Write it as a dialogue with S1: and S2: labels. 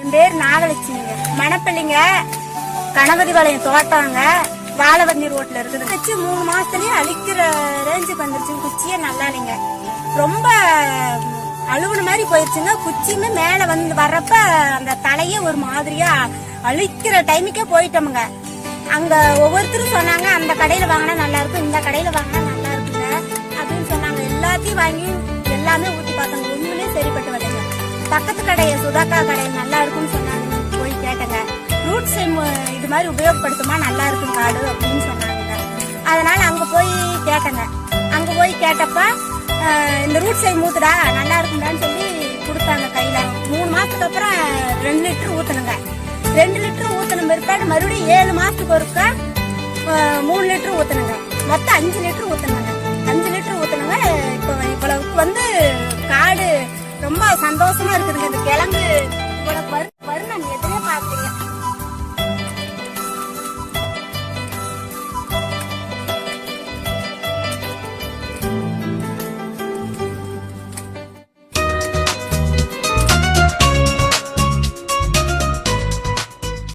S1: என் பேர் நாகலட்சுமிங்க. மணப்பள்ளிங்க கணபதிபாளையம் தோட்டாங்க வாழவந்தி ரோட்ல இருக்குது. வச்சு மூணு மாசத்துலயே அழிக்கிற ரேஞ்சுக்கு வந்துருச்சு குச்சியே நல்லா இல்லைங்க. ரொம்ப அழுகுன மாதிரி போயிருச்சுங்க. குச்சியுமே மேல வந்து வர்றப்ப அந்த தலையே ஒரு மாதிரியா அழிக்கிற டைமுக்கே போயிட்டோமுங்க. அங்க ஒவ்வொருத்தரும் சொன்னாங்க அந்த கடையில வாங்கினா நல்லா இருக்கும் இந்த கடையில வாங்கினா எல்லாத்தையும் வாங்கி எல்லாமே ஊத்தி பார்த்தாங்க ஒண்ணுமே சரிப்பட்டு வரலைங்க பக்கத்து கடையை சுதாக்கா கடை நல்லா இருக்கும்னு சொன்னாங்க. போய் கேட்டேங்க. ரூட் சைம் uh, இது மாதிரி உபயோகப்படுத்துமா? நல்லா இருக்கும் காடு அப்படின்னு சொன்னாங்க. அதனால அங்க போய் கேட்டேங்க. அங்க போய் கேட்டப்ப இந்த ரூட் சைம் ஊத்துடா நல்லா இருக்கும்டான்னு சொல்லி கொடுத்தாங்க கையில. மூணு மாசத்துக்கு அப்புறம் ரெண்டு லிட்டர் ஊத்தணுங்க. ரெண்டு லிட்டர் ஊற்றின பிற்பாடு மறுபடியும் ஏழு மாசத்துக்கு ஒருக்கா மூணு லிட்டர் ஊத்தணுங்க. மொத்தம் அஞ்சு லிட்டர் ஊத்தணுங்க அஞ்சு லிட்டர் ஊத்தணுங்க. ரொம்ப சந்தோஷமா இருக்குதுங்க. இந்த கிழங்கு